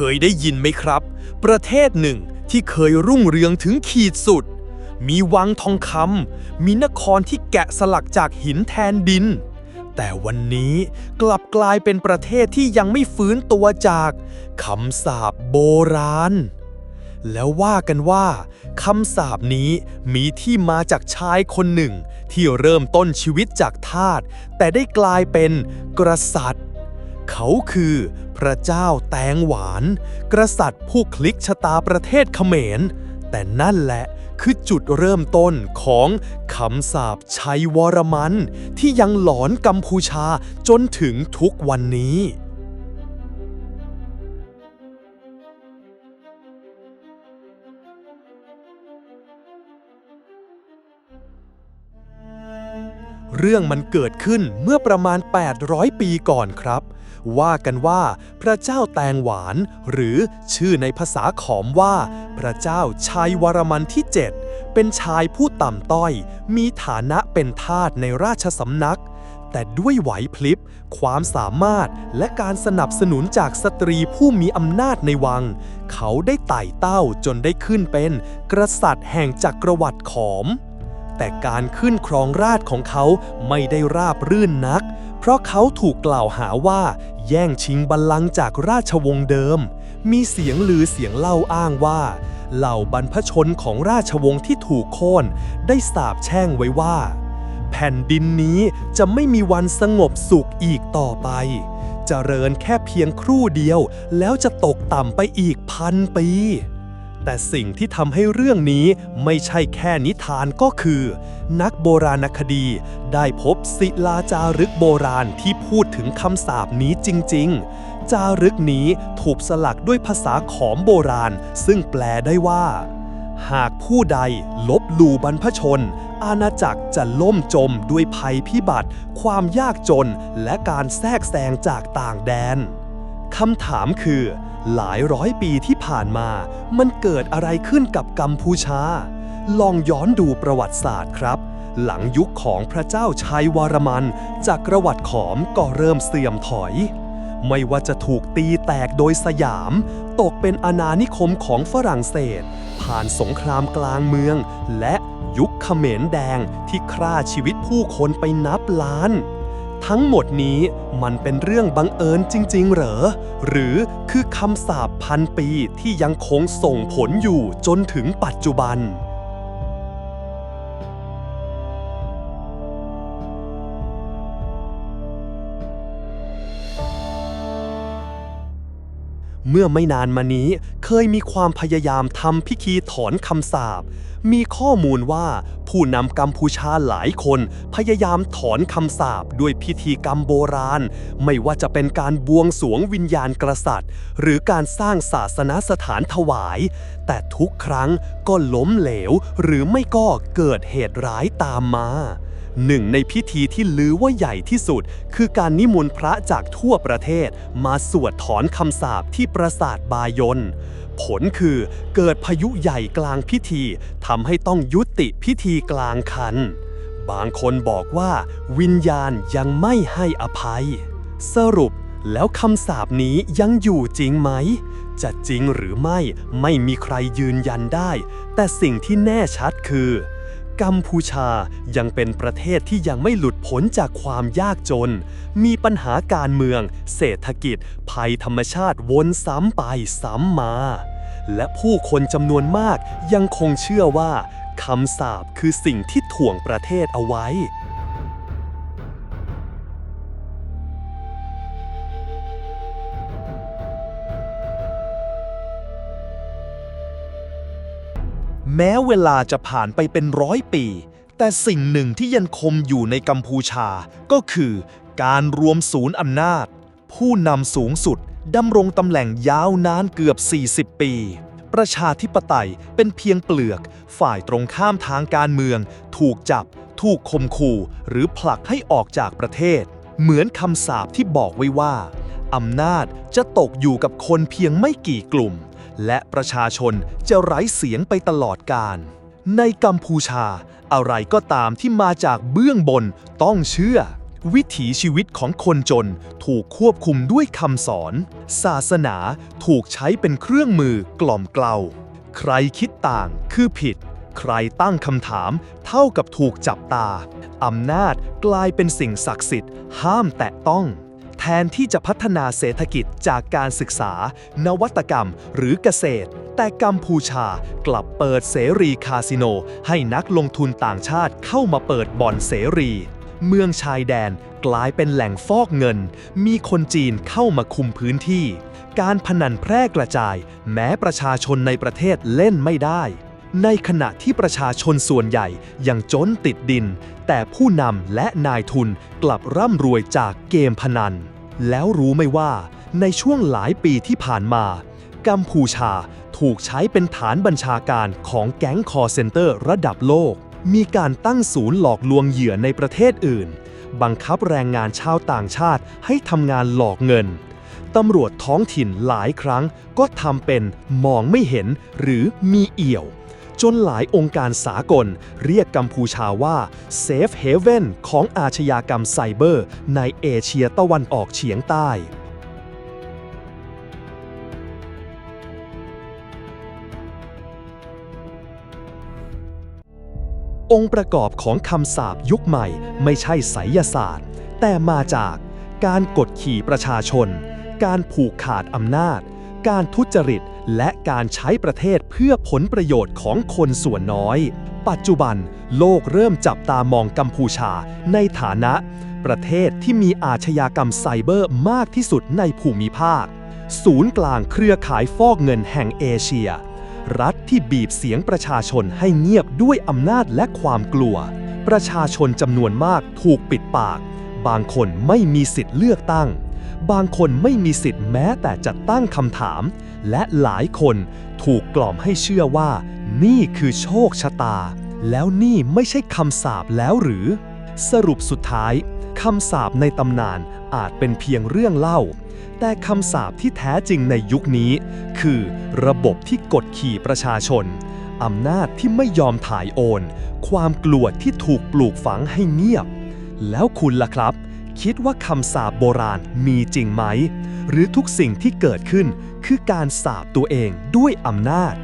เคยได้ยินไหมครับ ประเทศหนึ่งที่เคยรุ่งเรืองถึงขีดสุด มีวังทองคำมีนครที่แกะสลักจากหินแทนดิน แต่วันนี้กลับกลายเป็นประเทศที่ยังไม่ฟื้นตัวจากคำสาปโบราณ แล้วว่ากันว่าคำสาปนี้มีที่มาจากชายคนหนึ่ง ที่เริ่มต้นชีวิตจากทาสแต่ได้กลายเป็นกษัตริย์ เขาคือพระเจ้าแตงหวาน กษัตริย์ผู้คลิกชะตาประเทศเขมร แต่นั่นแหละคือจุดเริ่มต้นของคำสาปชัยวรมัน ที่ยังหลอนกัมพูชาจนถึงทุกวันนี้ เรื่องมันเกิดขึ้นเมื่อประมาณ 800 ปีก่อนครับ ว่ากันว่าพระเจ้าแตงหวาน หรือชื่อในภาษาขอมว่า พระเจ้าชัยวรมันที่ 7 เป็นชายผู้ต่ำต้อย มีฐานะเป็นทาสในราชสำนัก แต่ด้วยไหวพลิบ ความสามารถและการสนับสนุนจากสตรีผู้มีอำนาจในวัง เขาได้ไต่เต้าจนได้ขึ้นเป็น กษัตริย์แห่งจักรวรรดิขอม แต่การขึ้นครองราชของเขาไม่ได้ราบรื่นนัก เพราะเขาถูกกล่าวหาว่า แย่งชิงบัลลังก์จากราชวงศ์เดิม มีเสียงลือเสียงเล่าอ้างว่า เหล่าบรรพชนของราชวงศ์ที่ถูกโค่นได้สาปแช่งไว้ว่า แผ่นดินนี้จะไม่มีวันสงบสุขอีกต่อไปจเจริญแค่เพียงครู่เดียว แล้วจะตกต่ำไปอีกพันปี แต่สิ่งที่ทำให้เรื่องนี้ไม่ใช่แค่นิทานก็คือ นักโบราณคดีได้พบศิลาจารึกโบราณที่พูดถึงคำสาปนี้จริง ๆ จารึกนี้ถูกสลักด้วยภาษาขอมโบราณ ซึ่งแปลได้ว่า หากผู้ใดลบหลู่บรรพชน อาณาจักรจะล่มจมด้วยภัยพิบัติ ความยากจนและการแทรกแซงจากต่างแดน คำถามคือ หลายร้อยปีที่ผ่านมา มันเกิดอะไรขึ้นกับกัมพูชา ลองย้อนดูประวัติศาสตร์ครับ หลังยุคของพระเจ้าชัยวรมัน จากกระวัติขอมก็เริ่มเสื่อมถอย ไม่ว่าจะถูกตีแตกโดยสยาม ตกเป็นอาณานิคมของฝรั่งเศส ผ่านสงครามกลางเมือง และยุคเขมรแดงที่ฆ่าชีวิตผู้คนไปนับล้าน ทั้งหมดนี้มันเป็นเรื่องบังเอิญจริง ๆ เหรอ หรือคือคำสาปพันปีที่ยังคงส่งผลอยู่จนถึงปัจจุบัน เมื่อไม่นานมานี้เคยมีความพยายามทำพิธีถอนคำสาป มีข้อมูลว่าผู้นำกัมพูชาหลายคนพยายามถอนคำสาปด้วยพิธีกรรมโบราณ ไม่ว่าจะเป็นการบวงสรวงวิญญาณกษัตริย์ หรือการสร้างศาสนสถานถวาย แต่ทุกครั้งก็ล้มเหลวหรือไม่ก็เกิดเหตุร้ายตามมา หนึ่งในพิธีที่ลือว่าใหญ่ที่สุด คือการนิมนต์พระจากทั่วประเทศ มาสวดถอนคำสาปที่ปราสาทบายนผลคือเกิดพายุใหญ่กลางพิธีทำให้ต้องยุติพิธีกลางคัน บางคนบอกว่าวิญญาณยังไม่ให้อภัย สรุปแล้วคำสาปนี้ยังอยู่จริงไหม จะจริงหรือไม่ไม่มีใครยืนยันได้ แต่สิ่งที่แน่ชัดคือ กัมพูชายังเป็นประเทศที่ยังไม่หลุดพ้นจากความยากจน มีปัญหาการเมือง เศรษฐกิจ ภัยธรรมชาติวนซ้ำไปซ้ำมา และผู้คนจำนวนมากยังคงเชื่อว่าคำสาปคือสิ่งที่ถ่วงประเทศเอาไว้ แม้เวลาจะผ่านไปเป็นร้อยปี แต่สิ่งหนึ่งที่ยังคงอยู่ในกัมพูชาก็คือการรวมศูนย์อำนาจ ผู้นำสูงสุดดำรงตำแหน่งยาวนานเกือบ 40 ปี ประชาธิปไตยเป็นเพียงเปลือก ฝ่ายตรงข้ามทางการเมือง ถูกจับ ถูกข่มขู่หรือผลักให้ออกจากประเทศ เหมือนคำสาปที่บอกไว้ว่าอำนาจจะตกอยู่กับคนเพียงไม่กี่กลุ่ม และประชาชนจะไร้เสียงไปตลอดกาลในกัมพูชา อะไรก็ตามที่มาจากเบื้องบนต้องเชื่อ วิถีชีวิตของคนจนถูกควบคุมด้วยคำสอน ศาสนาถูกใช้เป็นเครื่องมือกล่อมเกลาใครคิดต่างคือผิด ใครตั้งคำถามเท่ากับถูกจับตา อำนาจกลายเป็นสิ่งศักดิ์สิทธิ์ห้ามแตะต้อง แทนที่จะพัฒนาเศรษฐกิจจากการศึกษา นวัตกรรมหรือเกษตร แต่กัมพูชากลับเปิดเสรีคาสิโน ให้นักลงทุนต่างชาติเข้ามาเปิดบ่อนเสรี เมืองชายแดนกลายเป็นแหล่งฟอกเงิน มีคนจีนเข้ามาคุมพื้นที่ การพนันแพร่กระจาย แม้ประชาชนในประเทศเล่นไม่ได้ ในขณะที่ประชาชนส่วนใหญ่ยังจนติดดิน แต่ผู้นำและนายทุนกลับร่ำรวยจากเกมพนัน แล้วรู้ไหมว่า ในช่วงหลายปีที่ผ่านมา กัมพูชาถูกใช้เป็นฐานบัญชาการของแก๊งคอเซนเตอร์ระดับโลก มีการตั้งศูนย์หลอกลวงเหยื่อในประเทศอื่น บังคับแรงงานชาวต่างชาติให้ทำงานหลอกเงินตำรวจท้องถิ่นหลายครั้งก็ทำเป็นมองไม่เห็นหรือมีเอี่ยว จนหลายองค์การสากล เรียกกัมพูชาว่า Safe Haven ของอาชญากรรมไซเบอร์ ในเอเชียตะวันออกเฉียงใต้องค์ประกอบของคำสาปยุคใหม่ไม่ใช่ไสยศาสตร์ แต่มาจากการกดขี่ประชาชน การผูกขาดอำนาจ การทุจริต และการใช้ประเทศเพื่อผลประโยชน์ของคนส่วนน้อย ปัจจุบัน โลกเริ่มจับตามองกัมพูชา ในฐานะ ประเทศที่มีอาชญากรรมไซเบอร์มากที่สุดในภูมิภาค ศูนย์กลางเครือข่ายฟอกเงินแห่งเอเชีย รัฐที่บีบเสียงประชาชนให้เงียบด้วยอำนาจและความกลัว ประชาชนจำนวนมากถูกปิดปาก บางคนไม่มีสิทธิ์เลือกตั้ง บางคนไม่มีสิทธิ์แม้แต่จะตั้งคำถาม และหลายคนถูกกล่อมให้เชื่อว่า นี่คือโชคชะตา แล้วนี่ไม่ใช่คำสาปแล้วหรือ สรุปสุดท้ายคำสาปในตำนานอาจเป็นเพียงเรื่องเล่า แต่คำสาปที่แท้จริงในยุคนี้ คือระบบที่กดขี่ประชาชนอำนาจที่ไม่ยอมถ่ายโอน ความกลัวที่ถูกปลูกฝังให้เงียบ แล้วคุณล่ะครับ คิดว่าคำสาบโบราณมีจริงไหม หรือทุกสิ่งที่เกิดขึ้นคือการสาบตัวเองด้วยอำนาจ